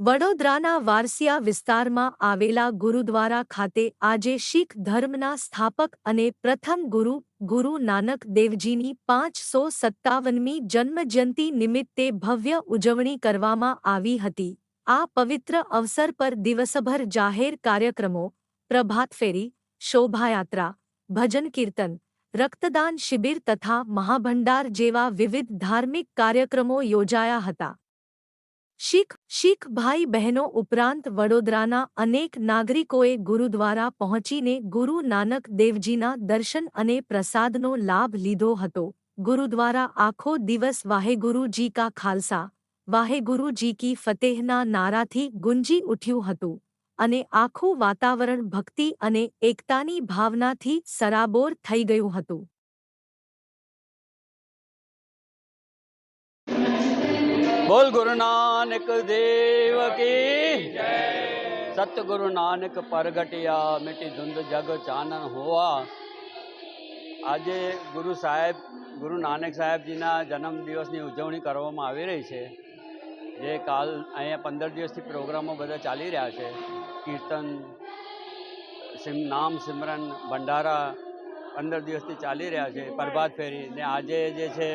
વડોદરાના વારસિયા વિસ્તારમાં આવેલા ગુરુદ્વારા ખાતે આજે શીખ ધર્મના સ્થાપક અને પ્રથમ ગુરુ ગુરુ નાનક દેવજીની પાંચસો સત્તાવનમી જન્મજયંતિ નિમિત્તે ભવ્ય ઉજવણી કરવામાં આવી હતી. આ પવિત્ર અવસર પર દિવસભર જાહેર કાર્યક્રમો પ્રભાતફેરી શોભાયાત્રા, ભજન કીર્તન, રક્તદાન શિબિર તથા મહાભંડાર જેવા વિવિધ ધાર્મિક કાર્યક્રમો યોજાયા હતા. શીખ શીખ ભાઈ બહેનો ઉપરાંત વડોદરાના અનેક નાગરિકોએ ગુરુદ્વારા પહોંચીને ગુરુ નાનક દેવજીના દર્શન અને પ્રસાદનો લાભ લીધો હતો. ગુરુદ્વારા આખો દિવસ વાહેગુરુજી કા ખાલસા, વાહેગુરુજી કી ફતેહના નારાથી ગુંજી ઉઠ્યું હતું અને આખું વાતાવરણ ભક્તિ અને એકતાની ભાવનાથી સરાબોર થઈ ગયું હતું. બોલ ગુરુ નાનક દેવ કી સતગુરુ નાનક પરગટિયા, મીઠી ધૂંધ જગ ચાનન હોવા. આજે ગુરુ સાહેબ, ગુરુ નાનક સાહેબજીના જન્મદિવસની ઉજવણી કરવામાં આવી રહી છે. જે કાલ અહીંયા પંદર દિવસથી પ્રોગ્રામો બધા ચાલી રહ્યા છે. કીર્તન, સિમ, નામ સિમરન, ભંડારા પંદર દિવસથી ચાલી રહ્યા છે. પ્રભાત ફેરી ને આજે જે છે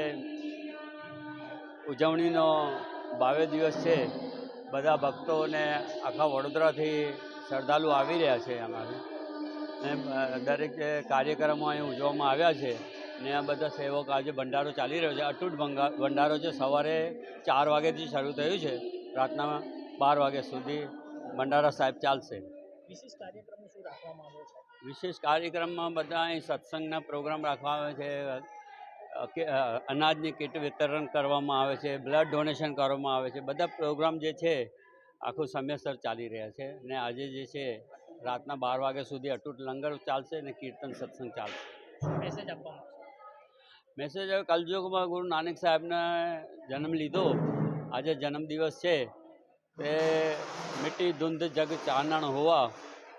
ઉજવણીનો બાવે દિવસ છે. બધા ભક્તોને આખા વડોદરાથી શ્રદ્ધાળુ આવી રહ્યા છે અમારે. ને દરેક કાર્યક્રમો અહીં ઉજવવામાં આવ્યા છે. ને આ બધા સેવક આજે ભંડારો ચાલી રહ્યો છે. અતૂટ ભંગા ભંડારો છે. સવારે ચાર વાગ્યાથી શરૂ થયું છે. રાતના બાર વાગ્યા સુધી ભંડારા સાહેબ ચાલશે. વિશેષ કાર્યક્રમો શું રાખવામાં આવ્યો છે? વિશેષ કાર્યક્રમમાં બધા અહીં સત્સંગના પ્રોગ્રામ રાખવામાં આવે છે. અનાજની કીટ વિતરણ કરવામાં આવે છે બ્લડ ડોનેશન કરવામાં આવે છે બધા પ્રોગ્રામ જે છે આખું સમયસર ચાલી રહ્યા છે ને આજે જે છે રાતના બાર વાગ્યા સુધી અટૂટ લંગર ચાલશે ને કીર્તન સત્સંગ ચાલશે. મેસેજ આપવામાં મેસેજ હવે કલયુગમાં ગુરુ નાનક સાહેબને જન્મ લીધો. આજે જન્મદિવસ છે. તે મીઠી ધૂંધ જગ ચાનણ હોવા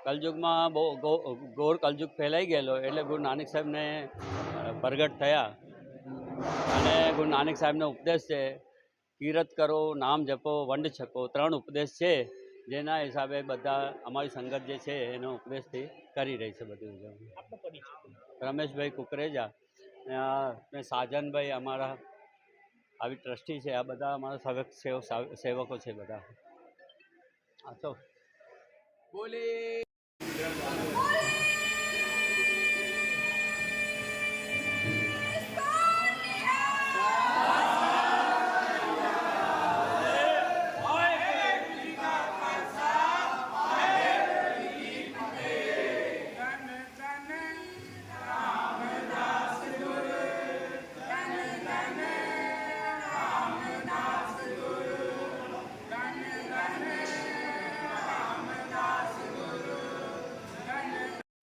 કલયુગમાં બહુ ગો- ઘોર કલયુગ ફેલાઈ ગયેલો એટલે ગુરુ નાનક સાહેબને પ્રગટ થયા. અને ગુરુ નાનક સાહેબનો ઉપદેશ છે, કીરત કરો, નામ જપો, વંડ છકો. ત્રણ ઉપદેશ છે, જેના હિસાબે બધા અમારી સંગત જે છે એનો ઉપદેશથી કરી રહી છે બધી રમેશભાઈ કુકરેજા અને સાજનભાઈ અમારા આવી ટ્રસ્ટી છે, આ બધા અમારા સેવક સેવકો છે બધા. હા, તો.